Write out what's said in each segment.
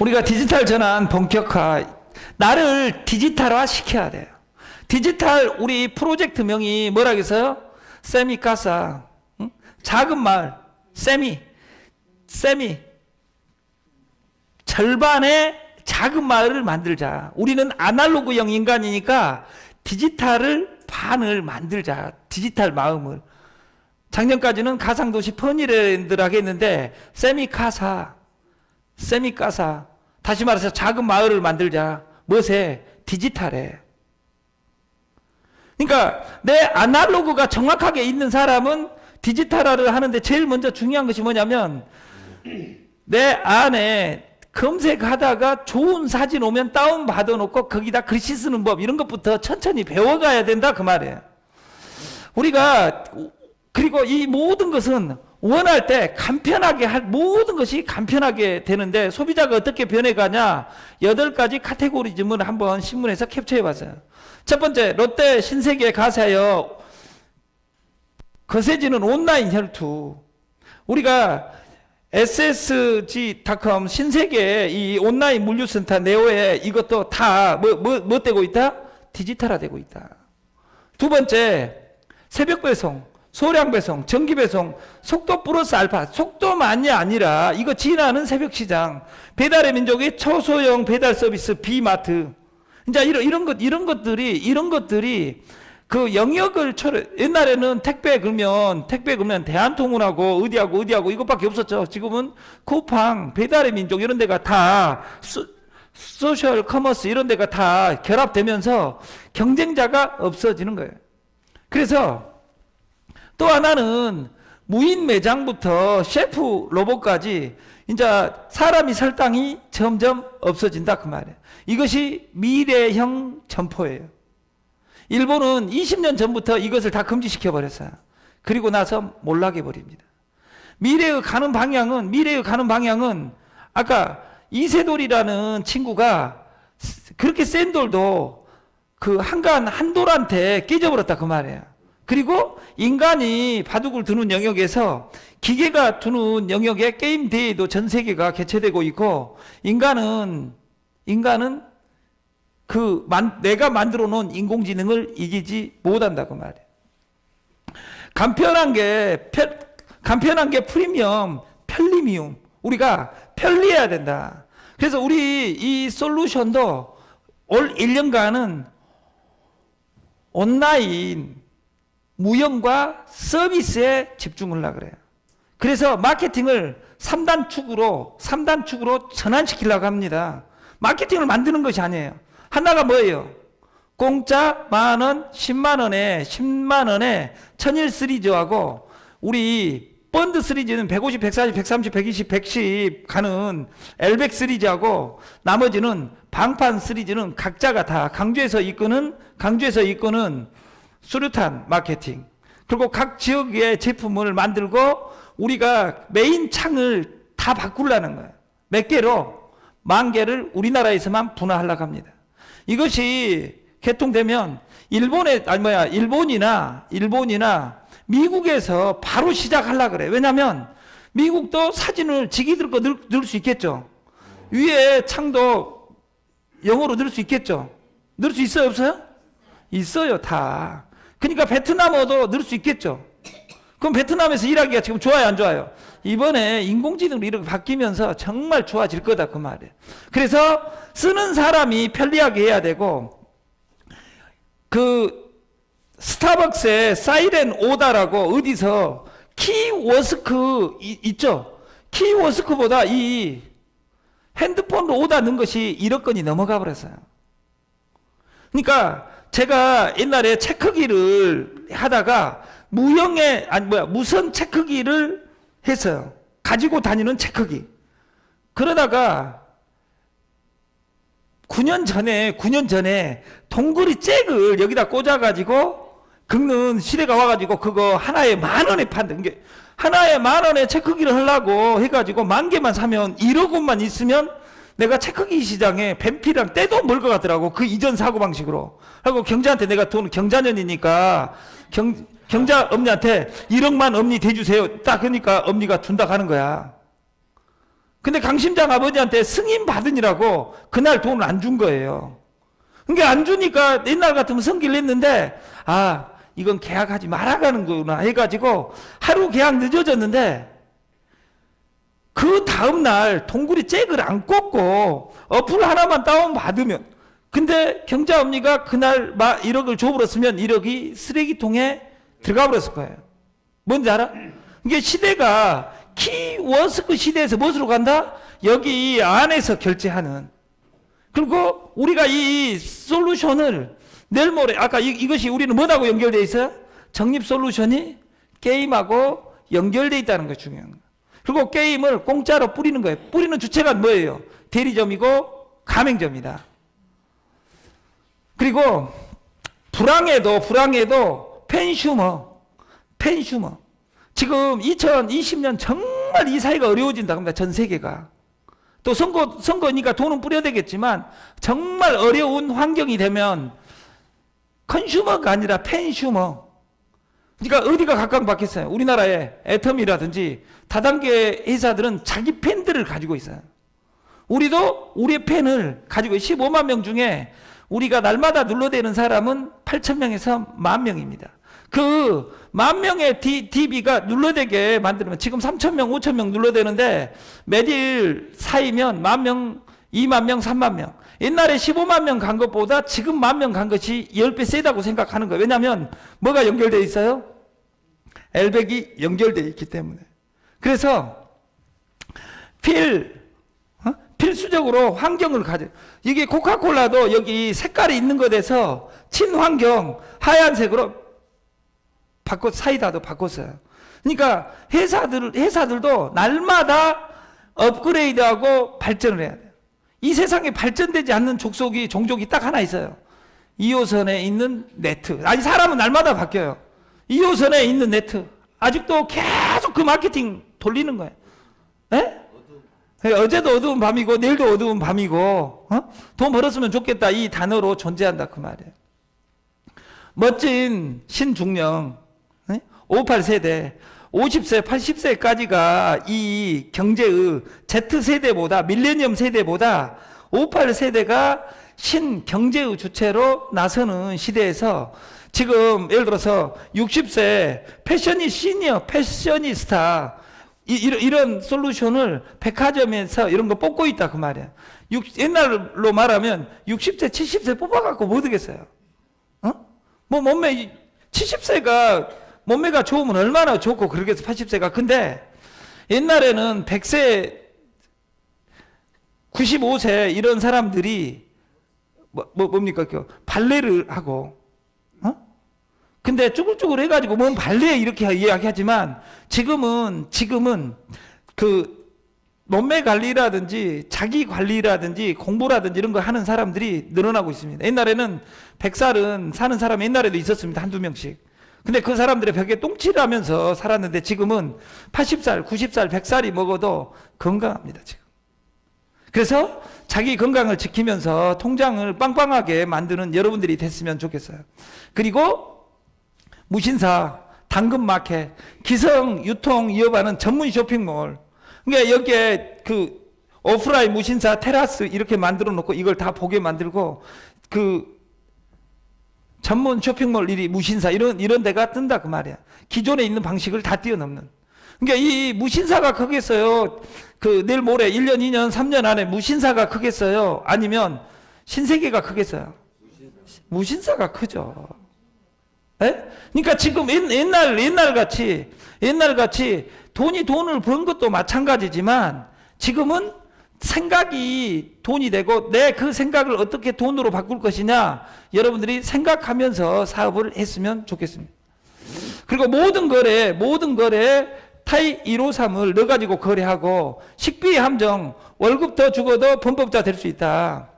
우리가 디지털 전환 본격화, 나를 디지털화 시켜야 돼요. 디지털 우리 프로젝트명이 뭐라고 했어요? 세미카사. 응? 작은 마을. 세미. 세미. 절반의 작은 마을을 만들자. 우리는 아날로그형 인간이니까 디지털을 반을 만들자. 디지털 마음을. 작년까지는 가상도시 퍼니랜드라고 했는데 세미카사. 세미카사. 다시 말해서 작은 마을을 만들자. 뭐세? 디지털에. 그러니까 내 아날로그가 정확하게 있는 사람은 디지털화를 하는데 제일 먼저 중요한 것이 뭐냐면 내 안에 검색하다가 좋은 사진 오면 다운 받아놓고 거기다 글씨 쓰는 법 이런 것부터 천천히 배워가야 된다 그 말이에요. 우리가 그리고 이 모든 것은 원할 때 간편하게 할 모든 것이 간편하게 되는데 소비자가 어떻게 변해가냐 여덟 가지 카테고리즘을 한번 신문에서 캡처해 봤어요. 첫 번째 롯데 신세계 가세요. 거세지는 온라인 혈투. 우리가 SSG.com 신세계 이 온라인 물류센터 네오에 이것도 다뭐뭐뭐 되고 있다? 디지털화 되고 있다. 두 번째 새벽 배송, 소량 배송, 전기 배송, 속도 플러스 알파, 속도만이 아니라 이거 진화하는 새벽 시장, 배달의 민족의 초소형 배달 서비스 비마트. 이제 이런 이런 것 이런 것들이 이런 것들이 그 영역을 철 옛날에는 택배 그러면 택배 그러면 대한통운하고 어디하고 어디하고 이것밖에 없었죠. 지금은 쿠팡, 배달의 민족 이런 데가 다 소, 소셜 커머스 이런 데가 다 결합되면서 경쟁자가 없어지는 거예요. 그래서 또 하나는 무인 매장부터 셰프 로봇까지 이제 사람이 설탕이 점점 없어진다 그 말이에요. 이것이 미래형 점포예요. 일본은 20년 전부터 이것을 다 금지시켜 버렸어요. 그리고 나서 몰락해 버립니다. 미래의 가는 방향은 미래의 가는 방향은 아까 이세돌이라는 친구가 그렇게 센 돌도 그 한간 한돌한테 깨져버렸다 그 말이에요. 그리고 인간이 바둑을 두는 영역에서 기계가 두는 영역에 게임 대회도 전 세계가 개최되고 있고 인간은 인간은 그 만, 내가 만들어 놓은 인공지능을 이기지 못한다고 말이에요. 간편한 게 편, 간편한 게 프리미엄, 편리미움. 우리가 편리해야 된다. 그래서 우리 이 솔루션도 올 1년간은 온라인 무형과 서비스에 집중을 하려 그래요. 그래서 마케팅을 3단 축으로 3단 축으로 전환시키려고 합니다. 마케팅을 만드는 것이 아니에요. 하나가 뭐예요? 공짜 만 원, 10만 원에 10만 원에 천일 시리즈하고 우리 펀드 시리즈는 150, 140, 130, 120, 110 가는 엘백 시리즈하고 나머지는 방판 시리즈는 각자가 다 강주에서 이끄는 강주에서 이끄는 수류탄 마케팅 그리고 각 지역의 제품을 만들고 우리가 메인 창을 다 바꾸려는 거예요. 몇 개로 만 개를 우리나라에서만 분화하려고 합니다. 이것이 개통되면 일본에 아니 뭐야 일본이나 일본이나 미국에서 바로 시작하려 그래. 왜냐하면 미국도 사진을 지기들 거 넣을, 넣을 수 있겠죠. 위에 창도 영어로 넣을 수 있겠죠. 넣을 수 있어요 없어요? 있어요 다. 그러니까 베트남어도 넣을 수 있겠죠. 그럼 베트남에서 일하기가 지금 좋아요 안 좋아요? 이번에 인공지능으로 이렇게 바뀌면서 정말 좋아질 거다 그 말이에요. 그래서 쓰는 사람이 편리하게 해야 되고 그 스타벅스에 사이렌 오다라고 어디서 키워스크 이- 있죠? 키워스크보다 이 핸드폰으로 오다 넣은 것이 1억 건이 넘어가 버렸어요. 그러니까 제가 옛날에 체크기를 하다가 무형의 아니 뭐야 무선 체크기를 했어요. 가지고 다니는 체크기. 그러다가 9년 전에 9년 전에 동그리 잭을 여기다 꽂아가지고 긁는 시대가 와가지고 그거 하나에 만 원에 판다. 게 하나에 만 원에 체크기를 하려고 해가지고 만 개만 사면 1억 원만 있으면 내가 체크기 시장에 뱀피랑 떼도 멀것 같더라고. 그 이전 사고 방식으로. 하고 경자한테 내가 돈 경자년이니까 경 경자 엄니한테 1억만 엄니 대주세요. 딱 그러니까 엄니가 준다 하는 거야. 근데 강심장 아버지한테 승인 받으니라고 그날 돈을 안 준 거예요. 그러니까 안 주니까 옛날 같으면 성기를 냈는데 아 이건 계약하지 말아가는구나 해가지고 하루 계약 늦어졌는데 그 다음날 동굴이 잭을 안 꽂고 어플 하나만 다운 받으면 근데 경자 언니가 그날 막 1억을 줘버렸으면 1억이 쓰레기통에 들어가 버렸을 거예요. 뭔지 알아? 이게 시대가 키워스크 시대에서 무엇으로 간다? 여기 안에서 결제하는. 그리고 우리가 이 솔루션을 내일 모레 아까 이, 이것이 우리는 뭐하고 연결돼 있어요? 적립 솔루션이 게임하고 연결돼 있다는 게 중요한 거예요. 그리고 게임을 공짜로 뿌리는 거예요. 뿌리는 주체가 뭐예요? 대리점이고 가맹점이다. 그리고 불황에도 불황에도 펜슈머, 펜슈머. 지금 2020년 정말 이 사회가 어려워진다 합니다. 전 세계가. 또 선거 선거니까 돈은 뿌려야 되겠지만 정말 어려운 환경이 되면 컨슈머가 아니라 펜슈머. 그러니까 어디가 각광받겠어요? 우리나라의 애텀이라든지 다단계 회사들은 자기 팬들을 가지고 있어요. 우리도 우리의 팬을 가지고 15만 명 중에 우리가 날마다 눌러대는 사람은 8천 명에서 만 명입니다. 그 만 명의 D, DB가 눌러대게 만들면 지금 3천 명, 5천 명 눌러대는데 매일 사이면 만 명, 2만 명, 3만 명. 옛날에 15만 명 간 것보다 지금 만 명 간 것이 10배 세다고 생각하는 거예요. 왜냐하면 뭐가 연결되어 있어요? 엘백이 연결되어 있기 때문에. 그래서 필, 어? 필수적으로 환경을 가져. 이게 코카콜라도 여기 색깔이 있는 것에서 친환경 하얀색으로 바꿔 사이다도 바꿨어요. 그러니까 회사들 회사들도 날마다 업그레이드하고 발전을 해야 돼요. 이 세상에 발전되지 않는 족속이 종족이 딱 하나 있어요. 2호선에 있는 네트. 아니 사람은 날마다 바뀌어요. 2호선에 있는 네트. 아직도 계속 그 마케팅 돌리는 거예요. 에? 예, 어제도 어두운 밤이고 내일도 어두운 밤이고 어? 돈 벌었으면 좋겠다 이 단어로 존재한다 그 말이에요. 멋진 신중령 58세대 50세 80세까지가 이 경제의 Z세대보다 밀레니엄 세대보다 58세대가 신경제의 주체로 나서는 시대에서 지금 예를 들어서 60세 패션이 시니어 패셔니스타 이, 이런, 이런 솔루션을 백화점에서 이런 거 뽑고 있다 그 말이야. 육- 옛날로 말하면 60세 70세 뽑아갖고 뭐 되겠어요? 어? 뭐 몸매 70세가 몸매가 좋으면 얼마나 좋고 그러겠어 80세가 근데 옛날에는 100세 95세 이런 사람들이 뭐, 뭐 뭡니까 그 발레를 하고 어? 근데 쭈글쭈글 해가지고 뭔 발레 이렇게 이야기하지만 지금은 지금은 그 몸매 관리라든지 자기 관리라든지 공부라든지 이런 거 하는 사람들이 늘어나고 있습니다. 옛날에는 100살은 사는 사람 옛날에도 있었습니다. 한두 명씩. 근데 그 사람들의 벽에 똥칠을 하면서 살았는데 지금은 80살, 90살, 100살이 먹어도 건강합니다, 지금. 그래서 자기 건강을 지키면서 통장을 빵빵하게 만드는 여러분들이 됐으면 좋겠어요. 그리고 무신사, 당근마켓, 기성 유통 이어가는 전문 쇼핑몰. 그러니까 여기에 그 오프라인 무신사 테라스 이렇게 만들어 놓고 이걸 다 보게 만들고 그 전문 쇼핑몰 일이 무신사 이런 이런 데가 뜬다 그 말이야. 기존에 있는 방식을 다 뛰어넘는. 그러니까 이 무신사가 크겠어요. 그 내일 모레 1년, 2년, 3년 안에 무신사가 크겠어요. 아니면 신세계가 크겠어요. 무신사가 크죠. 에? 그러니까 지금 옛- 옛날 옛날 같이 옛날 같이 돈이 돈을 번 것도 마찬가지지만 지금은 생각이 돈이 되고 내 그 생각을 어떻게 돈으로 바꿀 것이냐 여러분들이 생각하면서 사업을 했으면 좋겠습니다. 그리고 모든 거래 모든 거래 타이 153을 넣어 가지고 거래하고 식비 함정 월급 더 죽어도 범법자 될 수 있다.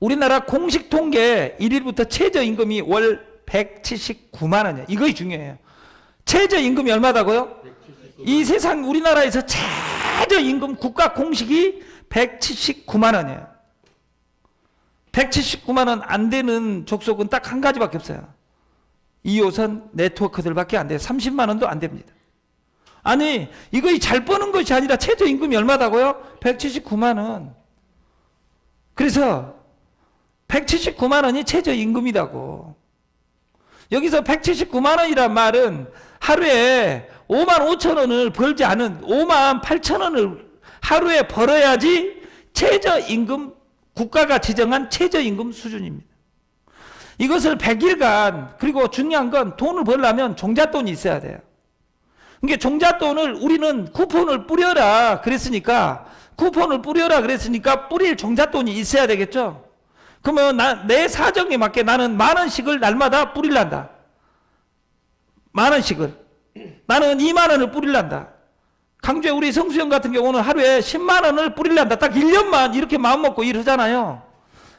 우리나라 공식 통계 1일부터 최저임금이 월 179만 원이에요. 이것이 중요해요. 최저임금이 얼마다고요? 이 세상 우리나라에서 최저임금 국가 공식이 179만 원이에요. 179만 원 안 되는 족속은 딱 한 가지밖에 없어요. 2호선 네트워크들밖에 안 돼요. 30만 원도 안 됩니다. 아니, 이거 잘 버는 것이 아니라 최저임금이 얼마다고요? 179만 원. 그래서 179만 원이 최저임금이라고. 여기서 179만 원이란 말은 하루에 5만 5천 원을 벌지 않은 5만 8천 원을 하루에 벌어야지 최저임금 국가가 지정한 최저임금 수준입니다. 이것을 100일간 그리고 중요한 건 돈을 벌려면 종잣돈이 있어야 돼요. 그러니까 종잣돈을 우리는 쿠폰을 뿌려라 그랬으니까 쿠폰을 뿌려라 그랬으니까 뿌릴 종잣돈이 있어야 되겠죠. 그러면 나, 내 사정에 맞게 나는 만 원씩을 날마다 뿌릴란다. 만 원씩을. 나는 2만 원을 뿌릴란다. 강주에 우리 성수형 같은 경우는 하루에 10만 원을 뿌릴란다. 딱 1년만 이렇게 마음 먹고 일하잖아요.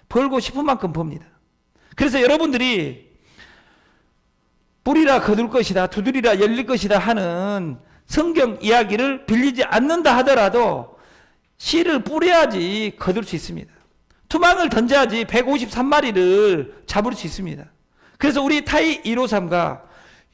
벌고 싶은 만큼 법니다. 그래서 여러분들이 뿌리라 거둘 것이다, 두드리라 열릴 것이다 하는 성경 이야기를 빌리지 않는다 하더라도 씨를 뿌려야지 거둘 수 있습니다. 투망을 던져야지 153마리를 잡을 수 있습니다. 그래서 우리 타이 153가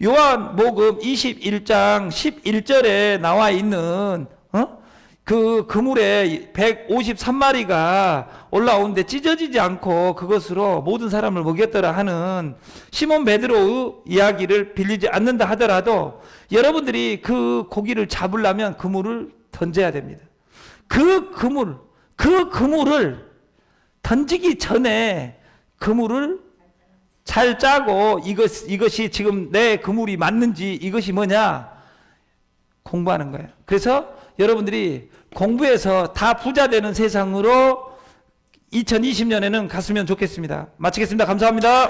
요한복음 21장 11절에 나와 있는 어? 그 그물에 153마리가 올라오는데 찢어지지 않고 그것으로 모든 사람을 먹였더라 하는 시몬 베드로의 이야기를 빌리지 않는다 하더라도 여러분들이 그 고기를 잡으려면 그물을 던져야 됩니다. 그 그물, 그 그물을 던지기 전에 그물을 잘 짜고 이것, 이것이 지금 내 그물이 맞는지 이것이 뭐냐 공부하는 거예요. 그래서 여러분들이 공부해서 다 부자 되는 세상으로 2020년에는 갔으면 좋겠습니다. 마치겠습니다. 감사합니다.